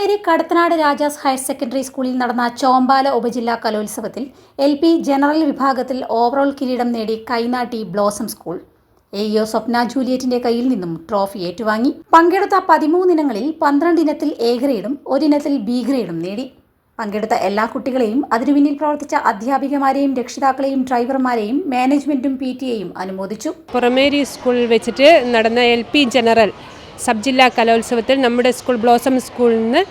Purameri Kadathanad Rajas higher secondary സ്കൂളിൽ നടന്ന ചോമ്പാല ഉപജില്ലാ കലോത്സവത്തിൽ എൽ പി ജനറൽ വിഭാഗത്തിൽ ഓവറോൾ കിരീടം നേടി Kainatty blossom school. A O Swapna ജൂലിയറ്റിന്റെ കയ്യിൽ നിന്നും ട്രോഫി ഏറ്റുവാങ്ങി. പങ്കെടുത്ത പതിമൂന്നിനങ്ങളിൽ പന്ത്രണ്ട് ഇനത്തിൽ എ ഗ്രേഡും ഒരിനത്തിൽ ബി ഗ്രേഡും നേടി. പങ്കെടുത്ത എല്ലാ കുട്ടികളെയും അതിനു പിന്നിൽ പ്രവർത്തിച്ച അധ്യാപികമാരെയും രക്ഷിതാക്കളെയും ഡ്രൈവർമാരെയും മാനേജ്മെന്റും പി ടി എയും അനുമോദിച്ചു. പുറമേരി സ്കൂളിൽ വെച്ചിട്ട് നടന്ന എൽ പി ജനറൽ സബ് ജില്ലാ കലോത്സവത്തിൽ നമ്മുടെ സ്കൂൾ ബ്ലോസം സ്കൂളിൽ നിന്ന്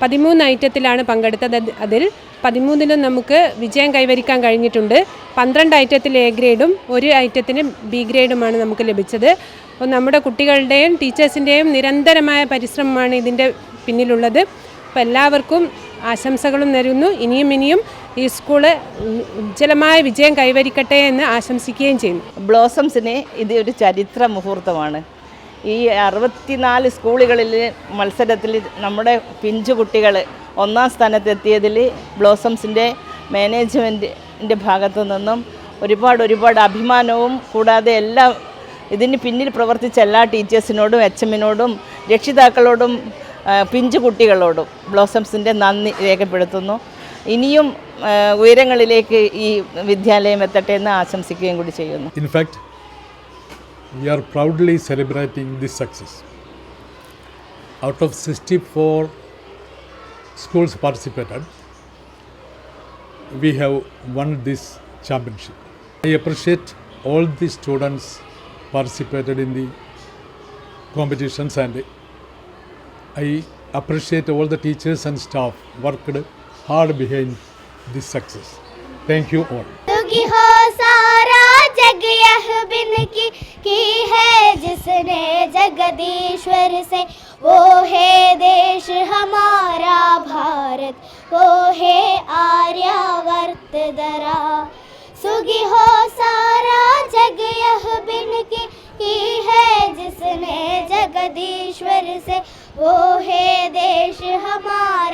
പതിമൂന്ന് ഐറ്റത്തിലാണ് പങ്കെടുത്തത്. അത് അതിൽ പതിമൂന്നിലും നമുക്ക് വിജയം കൈവരിക്കാൻ കഴിഞ്ഞിട്ടുണ്ട്. പന്ത്രണ്ട് ഐറ്റത്തിൽ എ ഗ്രേഡും ഒരു ഐറ്റത്തിന് ബി ഗ്രേഡുമാണ് നമുക്ക് ലഭിച്ചത്. അപ്പോൾ നമ്മുടെ കുട്ടികളുടെയും ടീച്ചേഴ്സിന്റെയും നിരന്തരമായ പരിശ്രമമാണ് ഇതിന്റെ പിന്നിലുള്ളത്. അപ്പോൾ എല്ലാവർക്കും ആശംസകളും നേരുന്നു. ഇനിയും ഇനിയും ഈ സ്കൂൾ ഉജ്ജ്വലമായ വിജയം കൈവരിക്കട്ടെ എന്ന് ആശംസിക്കുകയും ചെയ്യുന്നു. ബ്ലോസംസിന് ഇത് ഒരു ചരിത്ര മുഹൂർത്തമാണ്. ഈ അറുപത്തിനാല് സ്കൂളുകളിൽ മത്സരത്തിൽ നമ്മുടെ പിഞ്ചു കുട്ടികൾ ഒന്നാം സ്ഥാനത്തെത്തിയതിൽ ബ്ലോസംസിന്റെ മാനേജ്മെന്റിന്റെ ഭാഗത്തു നിന്നും ഒരുപാട് ഒരുപാട് അഭിമാനവും കൂടാതെ എല്ലാ ഇതിന് പിന്നിൽ പ്രവർത്തിച്ച എല്ലാ ടീച്ചേഴ്സിനോടും എച്ച് എമ്മിനോടും രക്ഷിതാക്കളോടും പിഞ്ചു കുട്ടികളോടും ബ്ലോസംസിന്റെ നന്ദി രേഖപ്പെടുത്തുന്നു. ഇനിയും ഉയരങ്ങളിലേക്ക് ഈ വിദ്യാലയം എത്തട്ടെ എന്ന് ആശംസിക്കുകയും കൂടി ചെയ്യുന്നു. Fact, we are proudly celebrating this success. Out of 64 schools participated, we have won this championship. I appreciate all the students participated in the competitions and I appreciate all the teachers and staff worked hard behind this success. Thank you all. जग यह बिन की की है जिसने जगदीश्वर से। वो है देश हमारा भारत, वो है आर्यावर्त दरा। सुगी हो सारा जग यह बिन की की है जिसने जगदीश्वर से। वो है देश हमारा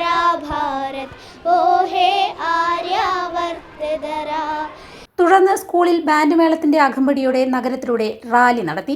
തുടർന്ന് സ്കൂളിൽ ബാൻഡ് മേളത്തിന്റെ അകമ്പടിയോടെ നഗരത്തിലൂടെ റാലി നടത്തി.